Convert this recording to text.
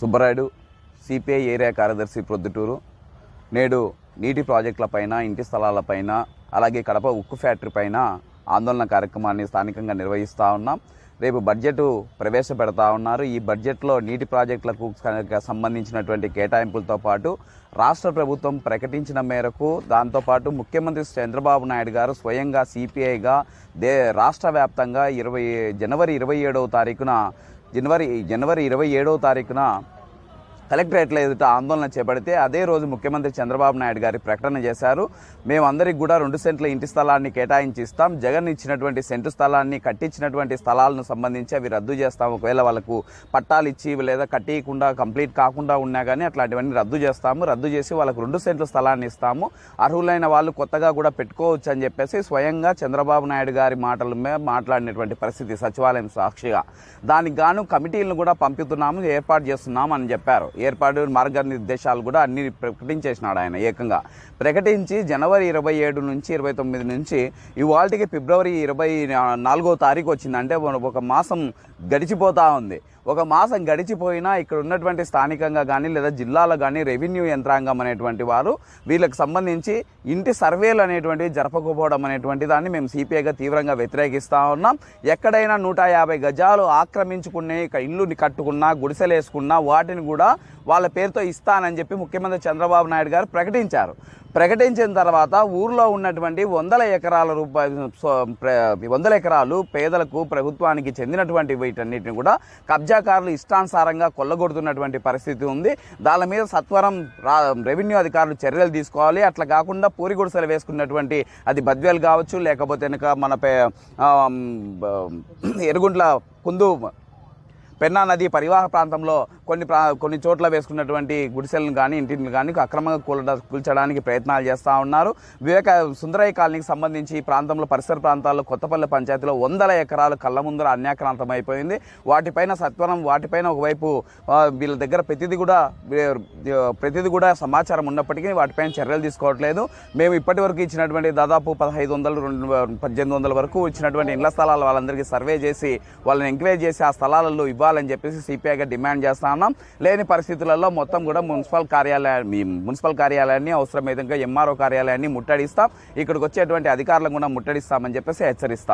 Subbarayudu CPI area కార్యదర్శి ప్రొద్దుటూరు. నేడు నీటి ప్రాజెక్టులపైన ఇంటి స్థలాలపైన అలాగే కడప ఉక్కు ఫ్యాక్టరీ పైన ఆందోళన కార్యక్రమాన్ని స్థానికంగా నిర్వహిస్తూ ఉన్నాం. రేపు బడ్జెట్ ప్రవేశపెడతా ఉన్నారు. ఈ బడ్జెట్లో నీటి ప్రాజెక్టులకు సంబంధించినటువంటి కేటాయింపులతో పాటు రాష్ట్ర ప్రభుత్వం ప్రకటించిన మేరకు దాంతోపాటు ముఖ్యమంత్రి చంద్రబాబు నాయుడు గారు స్వయంగా సిపిఐగా దే రాష్ట్ర వ్యాప్తంగా ఇరవై జనవరి ఇరవై ఏడవ తారీఖున జనవరి జనవరి ఇరవై ఏడవ తారీఖున కలెక్టరేట్ల ఎదుట ఆందోళన చేపడితే అదే రోజు ముఖ్యమంత్రి చంద్రబాబు నాయుడు గారి ప్రకటన చేశారు. మేమందరికి కూడా రెండు సెంట్ల ఇంటి స్థలాన్ని కేటాయించి ఇస్తాం జగన్ ఇచ్చినటువంటి సెంటు స్థలాన్ని కట్టించినటువంటి స్థలాలను సంబంధించి అవి రద్దు చేస్తాం. ఒకవేళ వాళ్ళకు పట్టాలు ఇచ్చి లేదా కట్టియకుండా కంప్లీట్ కాకుండా ఉన్నా కానీ అట్లాంటివన్నీ రద్దు చేస్తాము. రద్దు చేసి వాళ్ళకు రెండు సెంట్ల స్థలాన్ని ఇస్తాము. అర్హులైన వాళ్ళు కొత్తగా కూడా పెట్టుకోవచ్చు అని చెప్పేసి స్వయంగా చంద్రబాబు నాయుడు గారి మాటల మీద మాట్లాడినటువంటి పరిస్థితి సచివాలయం సాక్షిగా. దానికి గాను కమిటీలను కూడా పంపుతున్నాము ఏర్పాటు చేస్తున్నాము అని చెప్పారు. ఏర్పాటు మార్గనిర్దేశాలు కూడా అన్ని ప్రకటించేసినాడు ఆయన ఏకంగా. ప్రకటించి జనవరి ఇరవై ఏడు నుంచి ఇరవై తొమ్మిది నుంచి ఇవాళకి ఫిబ్రవరి ఇరవై నాలుగో తారీఖు వచ్చిందంటే ఒక మాసం గడిచిపోతా ఉంది. ఒక మాసం గడిచిపోయినా ఇక్కడ ఉన్నటువంటి స్థానికంగా కానీ లేదా జిల్లాలో కానీ రెవెన్యూ యంత్రాంగం అనేటువంటి వారు వీళ్ళకి సంబంధించి ఇంటి సర్వేలు అనేటువంటివి జరపకపోవడం అనేటువంటి దాన్ని మేము సిపిఐగా తీవ్రంగా వ్యతిరేకిస్తూ ఉన్నాం. ఎక్కడైనా నూట యాభై గజాలు ఆక్రమించుకునే ఇక ఇల్లు కట్టుకున్నా గుడిసెలు వేసుకున్నా వాటిని కూడా వాళ్ళ పేరుతో ఇస్తానని చెప్పి ముఖ్యమంత్రి చంద్రబాబు నాయుడు గారు ప్రకటించారు. ప్రకటించిన తర్వాత ఊర్లో ఉన్నటువంటి వందల ఎకరాల రూపాయలు వందల ఎకరాలు పేదలకు ప్రభుత్వానికి చెందినటువంటి వీటన్నిటిని కూడా కబ్జాకారులు ఇష్టానుసారంగా కొల్లగొడుతున్నటువంటి పరిస్థితి ఉంది. దాని మీద సత్వరం రా రెవెన్యూ అధికారులు చర్యలు తీసుకోవాలి. అట్లా కాకుండా పూరి గుడిసెలు వేసుకున్నటువంటి అది బద్వేలు కావచ్చు లేకపోతే కనుక మన పే ఎరుగుంట్ల కుందు పెన్నా నది పరివాహ ప్రాంతంలో కొన్ని ప్రా కొన్ని చోట్ల వేసుకున్నటువంటి గుడిసెలను కానీ ఇంటిని కానీ అక్రమంగా కూల కూల్చడానికి ప్రయత్నాలు చేస్తూ ఉన్నారు. వివేక సుందరయ్య కాలనీకి సంబంధించి ఈ ప్రాంతంలో పరిసర ప్రాంతాల్లో కొత్తపల్లి పంచాయతీలో వందల ఎకరాలు కళ్ళ ముందర అన్యాక్రాంతం అయిపోయింది. వాటిపైన సత్వరం వాటిపైన ఒకవైపు వీళ్ళ దగ్గర ప్రతిదీ కూడా ప్రతిదీ కూడా సమాచారం ఉన్నప్పటికీ వాటిపైన చర్యలు తీసుకోవట్లేదు. మేము ఇప్పటి వరకు ఇచ్చినటువంటి దాదాపు పదహైదు వందలు రెండు పద్దెనిమిది వందల వరకు ఇచ్చినటువంటి ఇళ్ళ స్థలాలు వాళ్ళందరికీ సర్వే చేసి వాళ్ళని ఎంక్వైరీ చేసి ఆ స్థలాలలో ఇవ్వాలని చెప్పేసి సిపిఐగా డిమాండ్ చేస్తా ఉన్నాం. లేని పరిస్థితులలో మొత్తం కూడా మున్సిపల్ కార్యాలయాన్ని మున్సిపల్ కార్యాలయాన్ని అవసరమైతే ఎంఆర్ఓ కార్యాలయాన్ని ముట్టడిస్తాం. ఇక్కడికి వచ్చేటువంటి అధికారులను కూడా ముట్టడిస్తామని చెప్పేసి హెచ్చరిస్తాం.